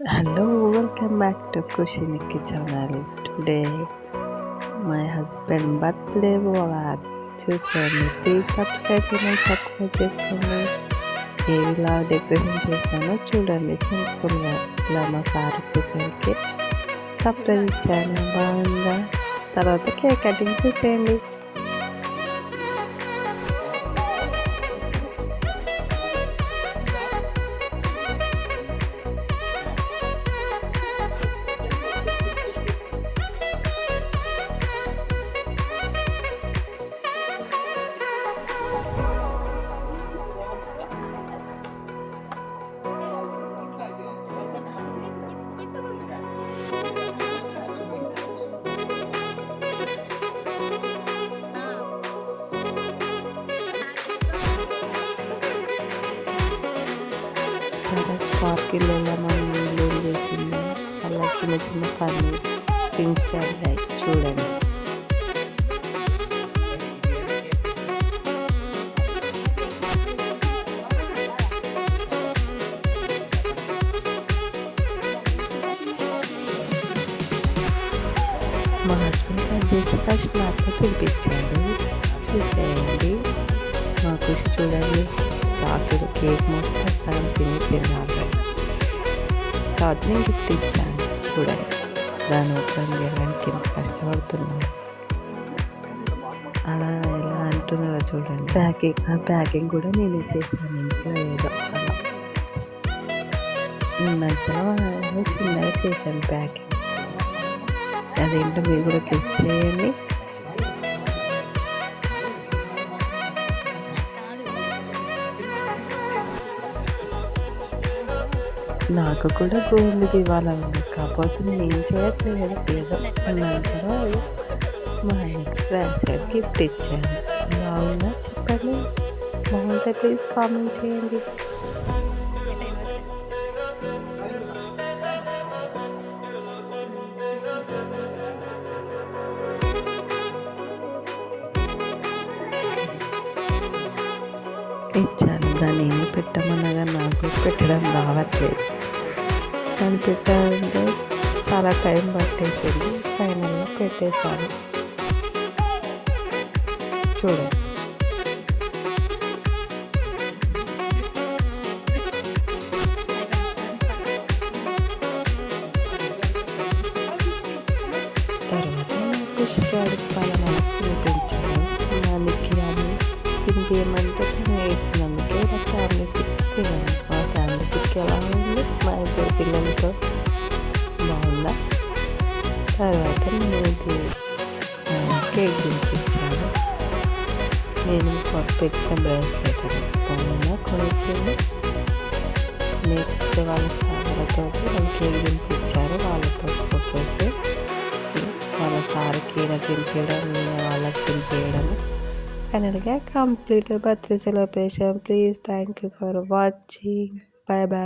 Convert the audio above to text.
Hello welcome back to Nikki channel today my husband birthday vlog చూసాను please subscribe చేయండి subscribe చేసుకోండి ఏ ఇలా డెకరేషన్ చేశానో చూడండి సింపుల్గా ఇలా మా సార్ వచ్చేసరికి సర్ప్రైజ్ ఇచ్చాను బాగుందా తర్వాత కేక్ కటింగ్ చూసేయండి చాలా స్పార్కిల్ ఎలా మనం బ్లూమ్ చేసిందో అలా చిన్న చిన్న పని థింగ్స్ చదివాయి చూడండి మా హస్బెండ్ కట్ చేసి ఫస్ట్ నాకు తినిపించాడు చూసేయండి మా కృషి చూడండి చాకులు కేక్ మొత్తం సగం తిని తిన్నాను. కాదు నేను గిఫ్ట్ ఇచ్చాను. చూడండి. దాని ఓపెన్ చేయడానికి ఎంత కష్టపడుతున్నాను. అలా ఎలా అంటున్నారో చూడండి. ప్యాకింగ్ ఆ ప్యాకింగ్ కూడా నేనే చేశాను ఇంట్లో ఏదో అలా. మధ్యలో చిన్నగా చేశాను ప్యాకింగ్. అదేంటో మీరు కూడా కిస్ చేయండి. నాకు కూడా గోల్డ్కి ఇవ్వాలని కాకపోతే నేను ఏం చేయట్లేదు. ఏదో అన్నాను మా ఇంట్లో బ్రాస్లెట్ గిఫ్ట్ ఇచ్చాను. బాగుందా చెప్పండి? బాగుంటే ప్లీజ్ కామెంట్ చేయండి. ఇచ్చాను. దాన్ని ఏమి పెట్టమనగా నాకు పెట్టడం రావట్లేదు. దాన్ని పెట్టాలంటే చాలా టైం పట్టేసింది. ఫైనల్గా పెట్టేశాను. చూడండి తర్వాత కృషిగాడి పాలన చూపించాను. దానికి అని తినిపించమంటే ఇలా ఫ్యామిలీకి తినాను మా ఫ్యామిలీకి ఎలా ఉంది మా ఇద్దరు పిల్లలతో బాగుందా తర్వాత నేను ఇది కేక్ తినిపించాను నేను పెట్టిన బ్రాస్లెట్ అది బాగుందా కొనిచ్చింది నెక్స్ట్ వాళ్ళ సార్లతో వాళ్ళు కేక్ తినిపించారు వాళ్ళతో ఫొటోస్ వాళ్ళ సార్కి ఇలా తినిపించడం వాళ్ళకి తినిపించడం ಕನ್ನಡಿಗೆ ಕಂಪ್ಲೀಟ್ ಬರ್ತಿದೆ celebration please thank you for watching bye bye